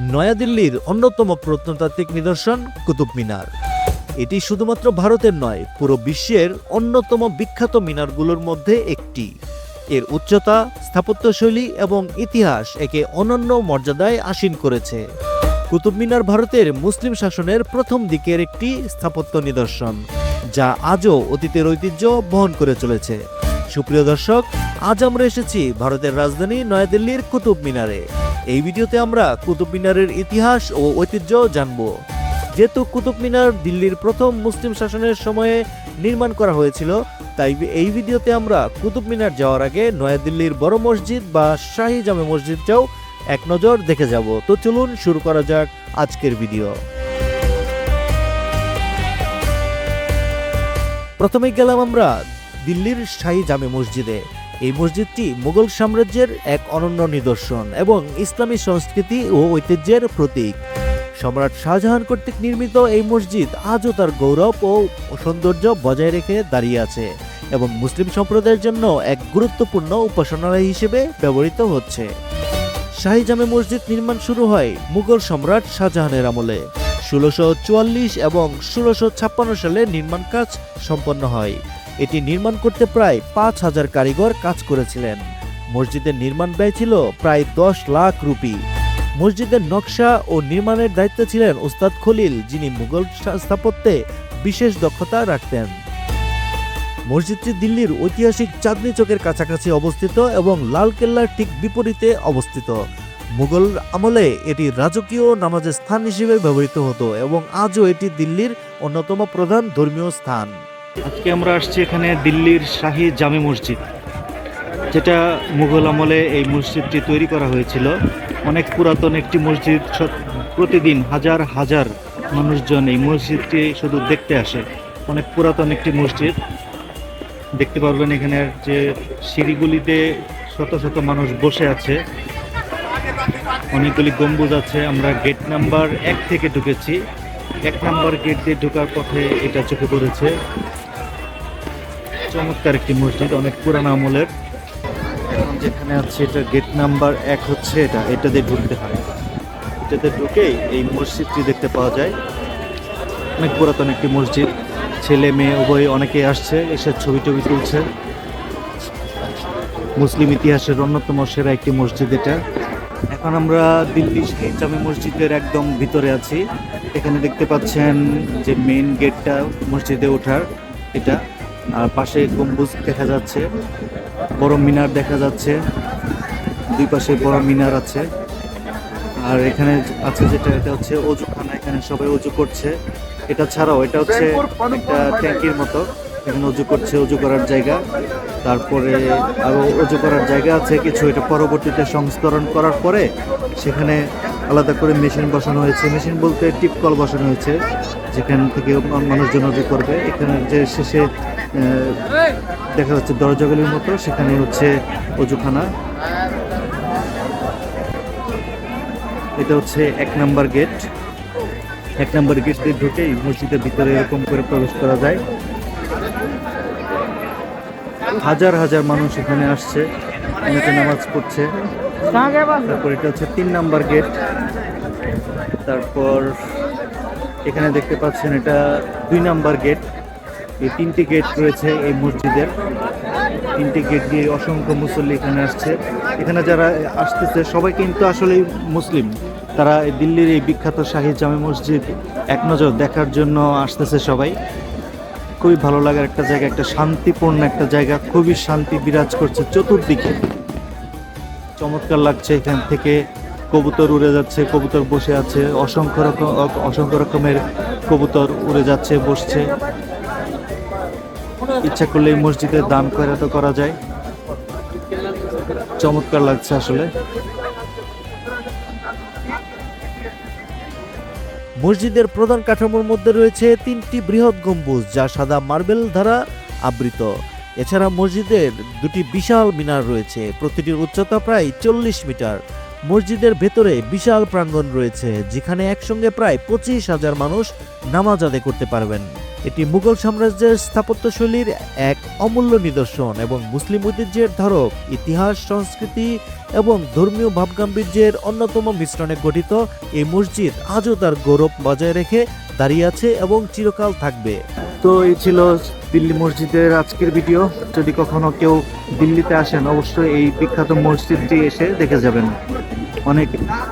নয়াদিল্লির অন্যতম প্রত্নতাত্ত্বিক নিদর্শন কুতুব মিনার। এটি শুধুমাত্র ভারতের নয়, পুরো বিশ্বের অন্যতম বিখ্যাত মিনারগুলোর মধ্যে একটি। এর উচ্চতা, স্থাপত্যশৈলী এবং ইতিহাস একে অনন্য মর্যাদায় আসীন করেছে। কুতুব মিনার ভারতের মুসলিম শাসনের প্রথম দিকের একটি স্থাপত্য নিদর্শন, যা আজও অতীতের ঐতিহ্য বহন করে চলেছে। সুপ্রিয় দর্শক, আজ আমরা এসেছি ভারতের রাজধানী নয়াদিল্লির কুতুব মিনারে। এই ভিডিওতে আমরা কুতুব মিনারের ইতিহাস ও ঐতিহ্য জানব। যেহেতু কুতুব মিনার দিল্লির প্রথম মুসলিম শাসনের সময়ে নির্মাণ করা হয়েছিল, তাই এই ভিডিওতে আমরা কুতুব মিনার যাওয়ার আগে নয়াদিল্লির বড় মসজিদ বা শাহী জামে মসজিদটাও এক নজর দেখে যাব। তো চলুন শুরু করা যাক আজকের ভিডিও। প্রথমে গেলাম আমরা দিল্লির শাহী জামে মসজিদে। এই মসজিদটি মুঘল সাম্রাজ্যের এক অনন্য নিদর্শন এবং ইসলামী সংস্কৃতি ও ঐতিহ্যের প্রতীক। সম্রাট শাহজাহান কর্তৃক নির্মিত এই মসজিদ আজও তার গৌরব ও সৌন্দর্য বজায় রেখে দাঁড়িয়ে আছে এবং মুসলিম সম্প্রদায়ের জন্য এক গুরুত্বপূর্ণ উপাসনালয় হিসেবে ব্যবহৃত হচ্ছে। শাহী জামে মসজিদ নির্মাণ শুরু হয় মুঘল সম্রাট শাহজাহানের আমলে। ষোলোশো চুয়াল্লিশ এবং ষোলোশো ছাপ্পান্ন সালে নির্মাণ কাজ সম্পন্ন হয়। এটি নির্মাণ করতে প্রায় পাঁচ হাজার কারিগর কাজ করেছিলেন। মসজিদের নির্মাণ ব্যয় ছিল প্রায় দশ লাখ রুপি। মসজিদের নকশা ও নির্মাণের দায়িত্বে ছিলেন উস্তাদ খলিল, যিনি মুঘল স্থাপত্যে বিশেষ দক্ষতা রাখতেন। মসজিদটি দিল্লির ঐতিহাসিক চাঁদনি চকের কাছাকাছি অবস্থিত এবং লাল কেল্লার ঠিক বিপরীতে অবস্থিত। মুঘল আমলে এটি রাজকীয় নামাজের স্থান হিসেবে ব্যবহৃত হতো এবং আজও এটি দিল্লির অন্যতম প্রধান ধর্মীয় স্থান। আজকে আমরা আসছি এখানে দিল্লির শাহী জামে মসজিদ, যেটা মুঘল আমলে এই মসজিদটি তৈরি করা হয়েছিল। অনেক পুরাতন একটি মসজিদ প্রতিদিন হাজার হাজার মানুষজন এই মসজিদটি শুধু দেখতে আসে। অনেক পুরাতন একটি মসজিদ। দেখতে পারবেন এখানে যে সিঁড়িগুলিতে শত শত মানুষ বসে আছে। অনেকগুলি গম্বুজ আছে। আমরা গেট নাম্বার এক থেকে ঢুকেছি। এক নাম্বার গেট দিয়ে ঢোকার পথে এটা চোখে পড়েছে। চমৎকার একটি মসজিদ, অনেক পুরানো আমলের। এখন যেখানে আছে এটা গেট নাম্বার এক হচ্ছে এটা এটা দিয়ে ঢুকতে হয়। এটাতে ঢুকেই এই মসজিদটি দেখতে পাওয়া যায়। অনেক পুরাতন একটি মসজিদ। ছেলে, মেয়ে, উভয় অনেকেই আসছে, এসে ছবি টবি তুলছে। মুসলিম ইতিহাসের অন্যতম সেরা একটি মসজিদ এটা। এখন আমরা দিল্লি শাহী জামে মসজিদের একদম ভিতরে আছি। এখানে দেখতে পাচ্ছেন যে মেইন গেটটা মসজিদে ওঠার এটা। আর পাশে গম্বুজ দেখা যাচ্ছে বড় মিনার দেখা যাচ্ছে দুই পাশে বড় মিনার আছে। আর এখানে আছে যেটা এটা হচ্ছে অজুখানা এখানে সবাই অজু করছে। এটা ছাড়াও এটা হচ্ছে একটা ট্যাঙ্কির মতো এখানে অজু করছে অজু করার জায়গা। তারপরে আরও অজু করার জায়গা আছে কিছু এটা পরবর্তীতে সংস্করণ করার পরে সেখানে আলাদা করে মেশিন বসানো হয়েছে। মেশিন বলতে টিপ কল বসানো হয়েছে যেখান থেকে মানুষজন অজু করবে। এখানে যে শেষে দেখা যাচ্ছে দরজাগুলির মতো, সেখানে হচ্ছে অজুখানা। এটা হচ্ছে এক নাম্বার গেট। এক নাম্বার গেট দিয়ে ঢুকেই মসজিদের ভিতরে এরকম করে প্রবেশ করা যায়। হাজার হাজার মানুষ এখানে আসছে, অনেকে নামাজ পড়ছে। তারপর এটা হচ্ছে তিন নাম্বার গেট। তারপর এখানে দেখতে পাচ্ছেন এটা দুই নাম্বার গেট। এই তিনটি গেট রয়েছে এই মসজিদের। তিনটি গেট দিয়ে অসংখ্য মুসল্লি এখানে আসছে। এখানে যারা আসতেছে, সবাই কিন্তু আসলেই মুসলিম। তারা দিল্লির এই বিখ্যাত শাহী জামে মসজিদ এক নজর দেখার জন্য আসতেছে সবাই। খুবই ভালো লাগার একটা জায়গা, একটা শান্তিপূর্ণ একটা জায়গা, খুবই শান্তি বিরাজ করছে চতুর্দিকে। চমৎকার লাগছে এখান থেকে। কবুতর উড়ে যাচ্ছে, কবুতর বসে আছে। অসংখ্য রকম, অসংখ্য রকমের কবুতর উড়ে যাচ্ছে, বসছে। ইচ্ছা করলে এই মসজিদে দান খয়রাত করা যায়। চমৎকার লাগছে আসলে। মসজিদের প্রধান কাঠামোর মধ্যে রয়েছে তিনটি বৃহৎ গম্বুজ, যা সাদা মার্বেল দ্বারা আবৃত। এছাড়া মসজিদের দুটি বিশাল মিনার রয়েছে, প্রতিটির উচ্চতা প্রায় চল্লিশ মিটার। মসজিদের ভেতরে বিশাল প্রাঙ্গণ রয়েছে, যেখানে একসঙ্গে প্রায় পঁচিশ হাজার মানুষ নামাজ আদায় করতে পারবেন। এটি মুঘল সাম্রাজ্যের স্থাপত্যশৈলীর এক অমূল্য নিদর্শন এবং মুসলিম ঐতিহ্যের ধারক, ইতিহাস, সংস্কৃতি এবং ধর্মীয় ভাবগাম্ভীর্যের অন্যতম মিশ্রণে গঠিত এই মসজিদ আজও তার গৌরব বজায় রেখে দাঁড়িয়ে আছে এবং চিরকাল থাকবে। তো এই ছিল দিল্লি মসজিদের আজকের ভিডিও। যদি কখনো কেউ দিল্লিতে আসেন, অবশ্যই এই বিখ্যাত মসজিদটি এসে দেখে যাবেন। অনেক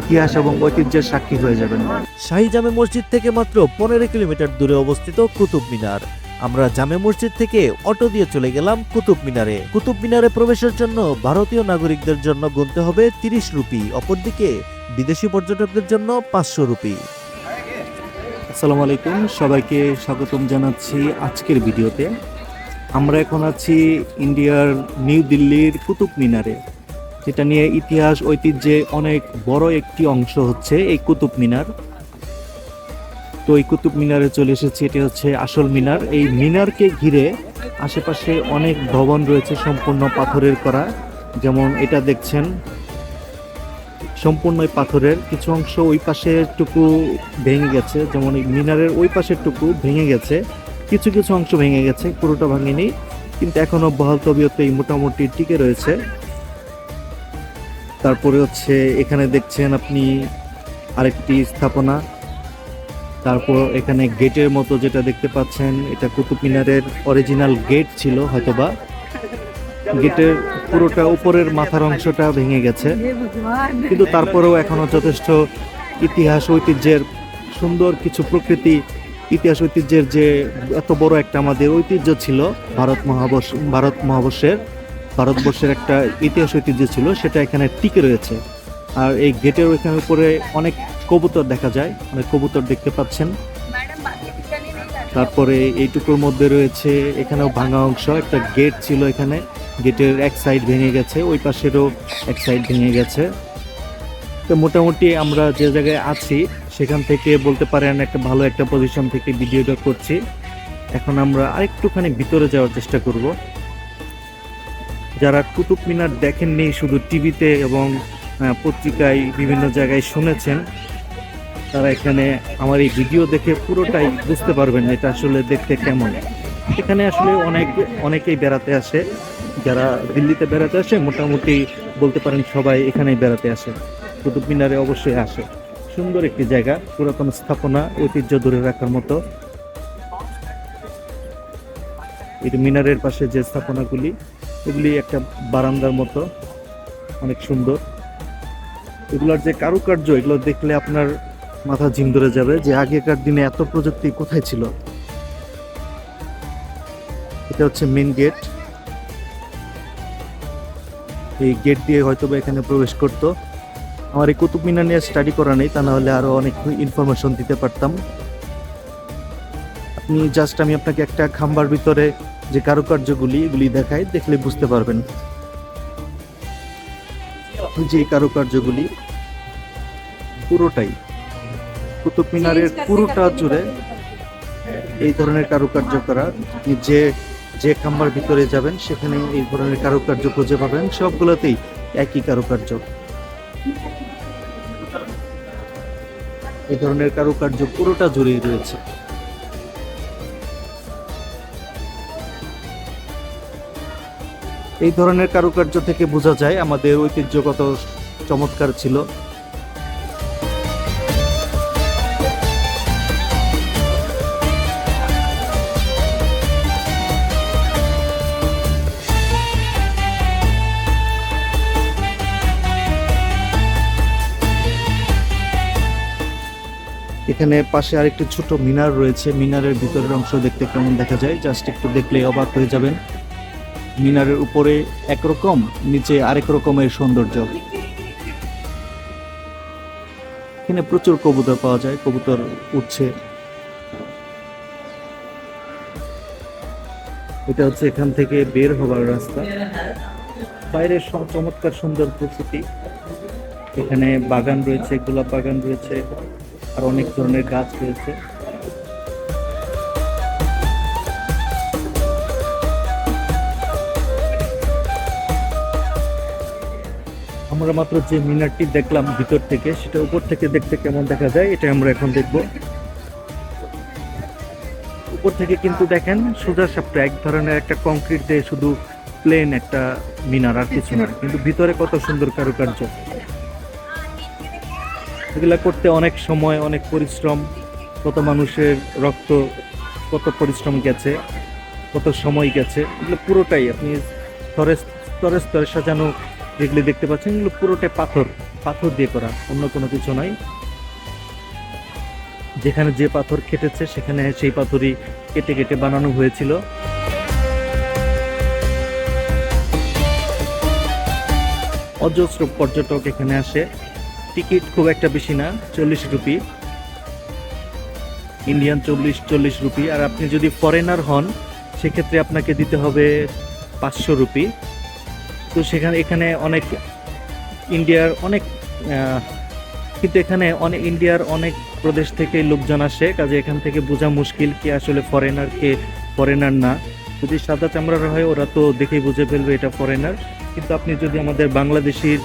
ইতিহাস এবং ঐতিহ্যের সাক্ষী হয়ে যাবেন। শাহী জামে মসজিদ থেকে মাত্র পনেরো কিলোমিটার দূরে অবস্থিত কুতুব মিনার। আমরা জামে মসজিদ থেকে অটো দিয়ে চলে গেলাম কুতুব মিনারে। কুতুব মিনারে প্রবেশের জন্য ভারতীয় নাগরিকদের জন্য গুনতে হবে তিরিশ রুপি অপরদিকে বিদেশি পর্যটকদের জন্য পাঁচশো রুপি। আসসালামু আলাইকুম সবাইকে স্বাগতম জানাচ্ছি আজকের ভিডিওতে। আমরা এখন আছি ইন্ডিয়ার নিউ দিল্লির কুতুব মিনারে। যেটা নিয়ে ইতিহাস, ঐতিহ্যে অনেক বড় একটি অংশ হচ্ছে এই কুতুব মিনার। তো এই কুতুব মিনারে চলে এসেছি, এটি হচ্ছে আসল মিনার। এই মিনারকে ঘিরে আশেপাশে অনেক ভবন রয়েছে সম্পূর্ণ পাথরের করা। যেমন এটা দেখছেন, সম্পূর্ণ পাথরের কিছু অংশ ওই পাশের টুকু ভেঙে গেছে। যেমন এই মিনারের ওই পাশের টুকু ভেঙে গেছে, কিছু কিছু অংশ ভেঙে গেছে, পুরোটা ভাঙেনি। কিন্তু এখনও বহাল তবিয়তেই মোটামুটি টিকে রয়েছে। তারপরে হচ্ছে এখানে দেখছেন আপনি আরেকটি স্থাপনা। তারপর এখানে গেটের মতো যেটা দেখতে পাচ্ছেন, এটা কুতুব মিনারের অরিজিনাল গেট ছিল হয়তোবা। গেটের পুরোটা উপরের মাথার অংশটা ভেঙে গেছে। কিন্তু তারপরেও এখনও যথেষ্ট ইতিহাস, ঐতিহ্যের সুন্দর কিছু প্রকৃতি, ইতিহাস, ঐতিহ্যের যে এত বড় একটা আমাদের ঐতিহ্য ছিল, ভারত মহাবর্ষ ভারত মহাবর্ষের। ভারতবর্ষের একটা ইতিহাস ঐতিহ্য ছিল, সেটা এখানে টিকে রয়েছে। আর এই গেটের ওইখানে উপরে অনেক কবুতর দেখা যায়, অনেক কবুতর দেখতে পাচ্ছেন। তারপরে এইটুকুর মধ্যে রয়েছে, এখানেও ভাঙা অংশ, একটা গেট ছিল এখানে। গেটের এক সাইড ভেঙে গেছে, ওই পাশেরও এক সাইড ভেঙে গেছে। তো মোটামুটি আমরা যে জায়গায় আছি, সেখান থেকে বলতে পারেন একটা ভালো একটা পজিশন থেকে ভিডিওটা করছি। এখন আমরা আরেকটুখানি ভিতরে যাওয়ার চেষ্টা করব। যারা কুতুব মিনার দেখেননি, শুধু টিভিতে এবং পত্রিকায় বিভিন্ন জায়গায় শুনেছেন, তারা এখানে আমার এই ভিডিও দেখে পুরোটাই বুঝতে পারবেন এটা আসলে দেখতে কেমন। এখানে আসলে অনেক, অনেকেই বেড়াতে আসে। যারা দিল্লিতে বেড়াতে আসে, মোটামুটি বলতে পারেন সবাই এখানেই বেড়াতে আসে। কুতুব মিনারে অবশ্যই আসে। সুন্দর একটি জায়গা, পুরাতন স্থাপনা, ঐতিহ্য ধরে রাখার মতো। যে মিনারের পাশে যে স্থাপনাগুলি এগুলি একটা বারান্দার মতো, অনেক সুন্দর। এগুলোর যে কারুকার্য, এগুলো দেখলে আপনার মাথা ঝিম ধরে যাবে যে আগেকার দিনে এত প্রযুক্তি কোথায় ছিল। এটা হচ্ছে মেন গেট এই গেট দিয়ে হয়তো এখানে প্রবেশ করত। আমার এই কুতুব মিনার নিয়ে স্টাডি করা নেই, তা না হলে আরও অনেক ইনফরমেশন দিতে পারতাম। আপনি জাস্ট আমি আপনাকে একটা খাম্বার ভিতরে যে কারুকার্যগুলি এগুলি দেখাই দেখলে বুঝতে পারবেন। যে কারুকার্যগুলি পুরোটাই কুতুব মিনারের পুরোটা জুড়ে এই ধরনের কারুকার্য করা যে যে খাম্বার ভিতরে যাবেন সেখানে এই ধরনের কারুকার্য খুঁজে পাবেন। সবগুলোতেই একই কারুকার্য। এই ধরনের কারুকার্য পুরোটা জুড়েই রয়েছে। এই ধরনের কারুকার্য থেকে বোঝা যায় আমাদের ঐতিহ্যগত চমৎকার ছিল। এখানে পাশে আরেকটি ছোট মিনার রয়েছে। মিনারের ভিতরের অংশ দেখতে কেমন দেখা যায়? জাস্ট একটু দেখলে অবাক হয়ে যাবেন। মিনারের উপরে একরকম নিচে আরেক রকমের সৌন্দর্য। এখানে প্রচুর কবুতর পাওয়া যায়, কবুতর উঠছে। এটা হচ্ছে এখান থেকে বের হবার রাস্তা। বাইরের চমৎকার সুন্দর প্রকৃতি। এখানে বাগান রয়েছে, গোলাপ বাগান রয়েছে, আর অনেক ধরনের গাছ রয়েছে। আমরা মাত্র যে মিনারটি দেখলাম ভিতর থেকে, সেটা উপর থেকে দেখতে কেমন দেখা যায়, এটা আমরা এখন দেখব। উপর থেকে কিন্তু দেখেন সোজা সাপটা, এক ধরনের একটা কংক্রিট দিয়ে শুধু প্লেন একটা মিনার, আর কিছু না। কিন্তু ভিতরে কত সুন্দর কারুকার্য। এগুলা করতে অনেক সময়, অনেক পরিশ্রম, কত মানুষের রক্ত, কত পরিশ্রম গেছে, কত সময় গেছে, এগুলো পুরোটাই আপনি স্তরে স্তরে স্তরে সাজানো যেগুলি দেখতে পাচ্ছেন এগুলো পুরোটাই পাথর পাথর দিয়ে করা, অন্য কোনো কিছু নয় যেখানে যে পাথর কেটেছে, সেখানে সেই পাথরই কেটে কেটে বানানো হয়েছিল। অজস্র পর্যটক এখানে আসে। টিকিট খুব একটা বেশি না, চল্লিশ রুপি। ইন্ডিয়ান চল্লিশ চল্লিশ রুপি। আর আপনি যদি ফরেনার হন, সেক্ষেত্রে আপনাকে দিতে হবে পাঁচশো রুপি। তো সেখানে এখানে অনেক ইন্ডিয়ার অনেক কিন্তু এখানে অনেক ইন্ডিয়ার অনেক প্রদেশ থেকে লোকজন আসে কাজে এখান থেকে বোঝা মুশকিল কে আসলে ফরেনার কে ফরেনার না। যদি সাদা চামড়ার হয় ওরা তো দেখেই বুঝে ফেলবে এটা ফরেনার কিন্তু আপনি যদি আমাদের বাংলাদেশির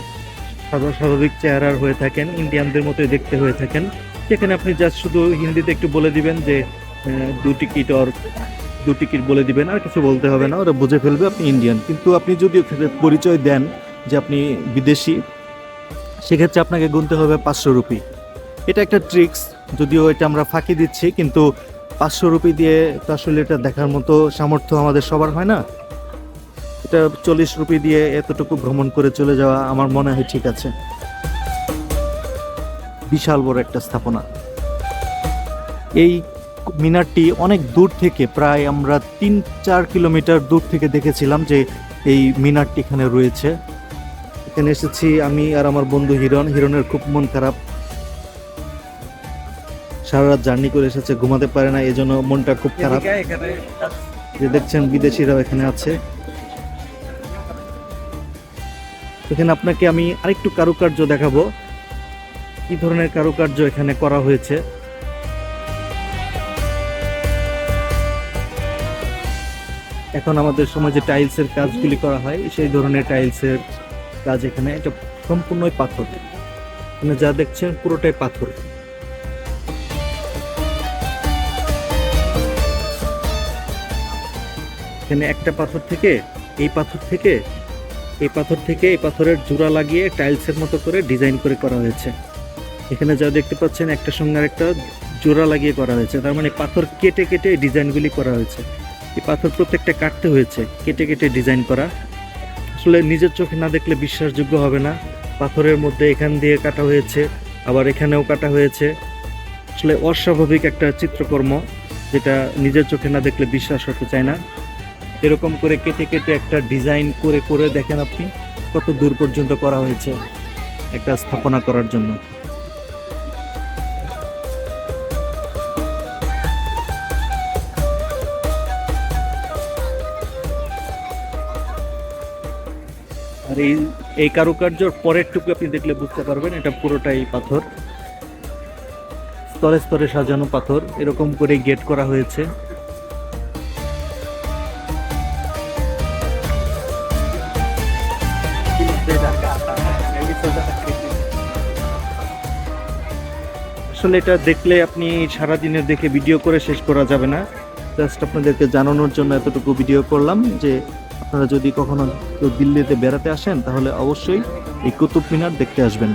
সাদা স্বাভাবিক চেহারার হয়ে থাকেন ইন্ডিয়ানদের মতোই দেখতে হয়ে থাকেন সেখানে আপনি জাস্ট শুধু হিন্দিতে একটু বলে দিবেন যে আহ, দু টিকিট অর দু টিকিট বলে দিবেন, আর কিছু বলতে হবে না, ওরা বুঝে ফেলবে আপনি ইন্ডিয়ান কিন্তু আপনি যদি পরিচয় দেন যে আপনি বিদেশি, সেক্ষেত্রে আপনাকে গুনতে হবে পাঁচশো রুপি। এটা একটা ট্রিক্স, যদিও এটা আমরা ফাঁকি দিচ্ছি, কিন্তু পাঁচশো রুপি দিয়ে তো আসলে এটা দেখার মতো সামর্থ্য আমাদের সবার হয় না। এটা চল্লিশ রুপি দিয়ে এতটুকু ভ্রমণ করে চলে যাওয়া আমার মনে হয় ঠিক আছে। বিশাল বড় একটা স্থাপনা। এই মিনারটি অনেক দূর থেকে প্রায় আমরা তিন চার কিলোমিটার দূর থেকে দেখেছিলাম যে এই মিনারটি এখানে রয়েছে। এখানে এসেছি আমি আর আমার বন্ধু হিরণ। হিরণের খুব মন খারাপ। সারা রাত জার্নি করে এসেছে ঘুমাতে পারে না এই জন্য মনটা খুব খারাপ। যে দেখছেন বিদেশিরাও এখানে আছে। এখানে আপনাকে আমি আরেকটু কারুকার্য দেখাবো। কি ধরনের কারুকার্য এখানে করা হয়েছে? এখন আমাদের সমাজে টাইলসের কাজগুলি করা হয়, সেই ধরনের টাইলসের কাজ এখানে, এটা সম্পূর্ণই পাথর। এখানে যা দেখছেন পুরোটাই পাথর। এখানে একটা পাথর থেকে, এই পাথর থেকে, এই পাথর থেকে, এই পাথরের জোড়া লাগিয়ে টাইলসের মতো করে ডিজাইন করে করা হয়েছে। এখানে যা দেখতে পাচ্ছেন, একটা সঙ্গে একটা জোড়া লাগিয়ে করা হয়েছে। তার মানে পাথর কেটে কেটে ডিজাইনগুলি করা হয়েছে। এই পাথর প্রত্যেকটা কাটতে হয়েছে, কেটে কেটে ডিজাইন করা। আসলে নিজের চোখে না দেখলে বিশ্বাসযোগ্য হবে না। পাথরের মধ্যে এখান দিয়ে কাটা হয়েছে, আবার এখানেও কাটা হয়েছে। আসলে অস্বাভাবিক একটা চিত্রকর্ম, যেটা নিজের চোখে না দেখলে বিশ্বাস হতে চায় না। এরকম করে কেটে কেটে একটা ডিজাইন করে করে দেখেন আপনি, কত দূর পর্যন্ত করা হয়েছে একটা স্থাপনা করার জন্য। আর এই এই কারুকার্যর পরের টুকু আপনি দেখলে বুঝতে পারবেন, এটা পুরোটাই পাথর। স্তরে স্তরে সাজানো পাথর, এরকম করে গেট করা হয়েছে। আসলে এটা দেখলে আপনি সারা দিনের দেখে ভিডিও করে শেষ করা যাবে না। জাস্ট আপনাদেরকে জানানোর জন্য এতটুকু ভিডিও করলাম যে আপনারা যদি কখনো কেউ দিল্লিতে বেড়াতে আসেন, তাহলে অবশ্যই এই কুতুব মিনার দেখতে আসবেন।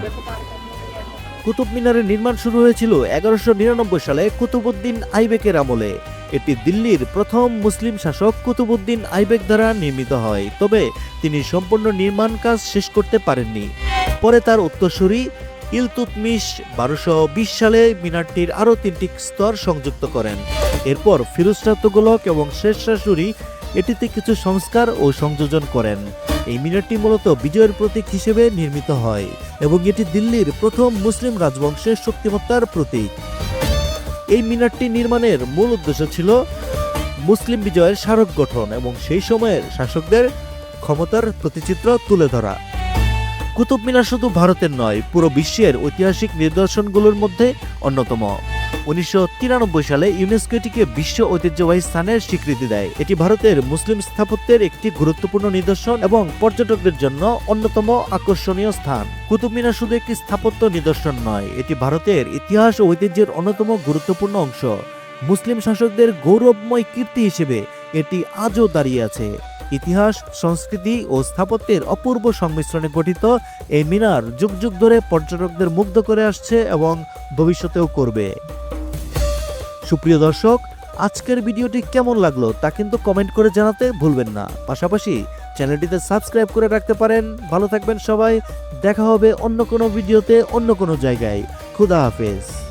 কুতুব মিনারের নির্মাণ শুরু হয়েছিল এগারোশো নিরানব্বই সালে কুতুবুদ্দিন আইবেকের আমলে। এটি দিল্লির প্রথম মুসলিম শাসক কুতুবুদ্দিন আইবেক দ্বারা নির্মিত হয়, তবে তিনি সম্পূর্ণ নির্মাণ কাজ শেষ করতে পারেননি। পরে তার উত্তরসূরি ইলতুতমিশ বারোশো বিশ সালে মিনারটির আরও তিনটি স্তর সংযুক্ত করেন। এরপর ফিরোজ তুগলক এবং শেষ শাশুড়ি এটিতে কিছু সংস্কার ও সংযোজন করেন। এই মিনারটি মূলত বিজয়ের প্রতীক হিসেবে নির্মিত হয় এবং এটি দিল্লির প্রথম মুসলিম রাজবংশের শক্তিমত্তার প্রতীক। এই মিনারটি নির্মাণের মূল উদ্দেশ্য ছিল মুসলিম বিজয়ের স্মারক গঠন এবং সেই সময়ের শাসকদের ক্ষমতার প্রতিচিত্র তুলে ধরা। কুতুব মিনার শুধু ভারতের নয়, পুরো বিশ্বের ঐতিহাসিক নিদর্শনগুলোর মধ্যে অন্যতম। উনিশশো তিরানব্বই সালে ইউনেস্কো এটিকে বিশ্ব ঐতিহ্যবাহী স্থানের স্বীকৃতি দেয়। এটি ভারতের মুসলিম স্থাপত্যের একটি গুরুত্বপূর্ণ নিদর্শন এবং পর্যটকদের জন্য অন্যতম আকর্ষণীয় স্থান। কুতুব মিনার শুধু একটি স্থাপত্য নিদর্শন নয়, এটি ভারতের ইতিহাস ও ঐতিহ্যের অন্যতম গুরুত্বপূর্ণ অংশ। মুসলিম শাসকদের গৌরবময় কীর্তি হিসেবে এটি আজও দাঁড়িয়ে আছে। ইতিহাস, সংস্কৃতি ও স্থাপত্যের অপূর্ব সংমিশ্রণে গঠিত এই মিনার যুগ যুগ ধরে পর্যটকদের মুগ্ধ করে আসছে এবং ভবিষ্যতেও করবে। সুপ্রিয় দর্শক, আজকের ভিডিওটি কেমন লাগল তা কিন্তু কমেন্ট করে জানাতে ভুলবেন না। পাশাপাশি চ্যানেলটিতে সাবস্ক্রাইব করে রাখতে পারেন। ভালো থাকবেন সবাই। দেখা হবে অন্য কোনো ভিডিওতে অন্য কোনো জায়গায়। খুদা হাফেজ।